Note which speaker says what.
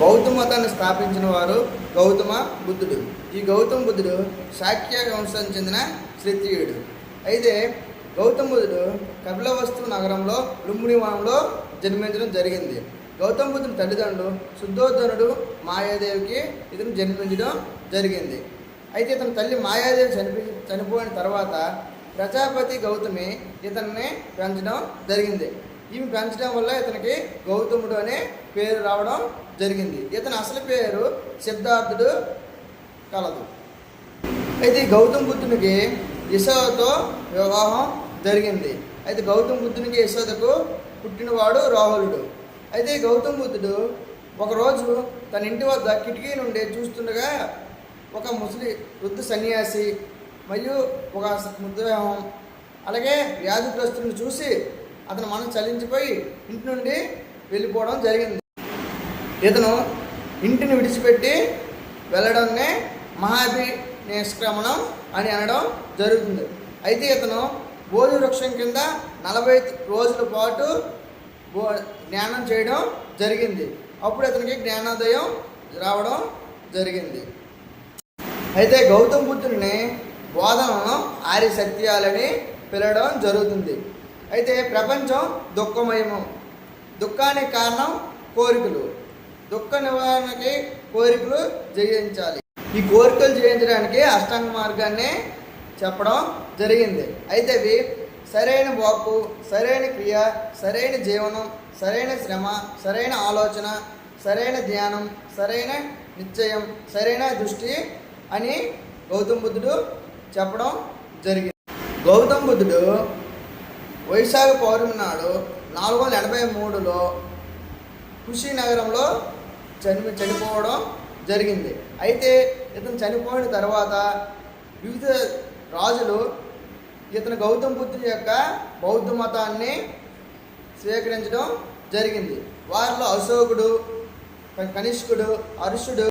Speaker 1: బౌద్ధ మతాన్ని స్థాపించిన వారు గౌతమ బుద్ధుడు. ఈ గౌతమ బుద్ధుడు శాక్య వంశానికి చెందిన క్షత్రియుడు. అయితే గౌతమ బుద్ధుడు కపిలవస్తు నగరంలో లుంబిని వనంలో జన్మించడం జరిగింది. గౌతమ బుద్ధుని తల్లిదండ్రులు శుద్ధోధనుడు మాయాదేవికి ఇతను జన్మించడం జరిగింది. అయితే ఇతని తల్లి మాయాదేవి చనిపి చనిపోయిన తర్వాత ప్రజాపతి గౌతమి ఇతన్ని పెంచడం జరిగింది. ఈమె పెంచడం వల్ల ఇతనికి గౌతముడు అనే పేరు రావడం జరిగింది. ఇతని అసలు పేరు సిద్ధార్థుడు కలదు. అయితే గౌతమ్ గౌతమ బుద్ధునికి యశోదతో వివాహం జరిగింది. అయితే గౌతమ బుద్ధునికి యశోదకు పుట్టినవాడు రాహులుడు. అయితే గౌతమ్ గౌతమ బుద్ధుడు ఒకరోజు తన ఇంటి వద్ద కిటికీ నుండి చూస్తుండగా ఒక ముసలి వృద్ధ సన్యాసి మరియు ఒక మృతదేహం అలాగే వ్యాధిగ్రస్తుని చూసి అతను మనం చలించిపోయి ఇంటి నుండి వెళ్ళిపోవడం జరిగింది. ఇతను ఇంటిని విడిచిపెట్టి వెళ్ళడమే మహాభి నిష్క్రమణం అని అనడం జరుగుతుంది. అయితే ఇతను బోధి వృక్షం కింద నలభై రోజుల పాటు బో జ్ఞానం చేయడం జరిగింది. అప్పుడు అతనికి జ్ఞానోదయం రావడం జరిగింది. అయితే గౌతమ బుద్ధుడిని బోధనను ఆర్య సత్యాలని పిలవడం జరుగుతుంది. అయితే ప్రపంచం దుఃఖమయము. దుఃఖానికి కారణం కోరికలు. దుఃఖ నివారణకి కోరికలు జయించాలి. ఈ కోరికలు జయించడానికి అష్టాంగ మార్గాన్ని చెప్పడం జరిగింది. అయితే అవి సరైన వాక్కు సరైన క్రియ సరైన జీవనం సరైన శ్రమ సరైన ఆలోచన సరైన ధ్యానం సరైన నిశ్చయం సరైన దృష్టి అని గౌతమ బుద్ధుడు చెప్పడం జరిగింది. గౌతమ బుద్ధుడు వైశాఖ పౌర్ణమి నాడు నాలుగు వందల ఎనభై మూడులో కుషినగరంలో చని చనిపోవడం జరిగింది. అయితే ఇతను చనిపోయిన తర్వాత వివిధ రాజులు ఇతను గౌతమ బుద్ధుని యొక్క బౌద్ధ మతాన్ని స్వీకరించడం జరిగింది. వారిలో అశోకుడు కనిష్కుడు అరుషుడు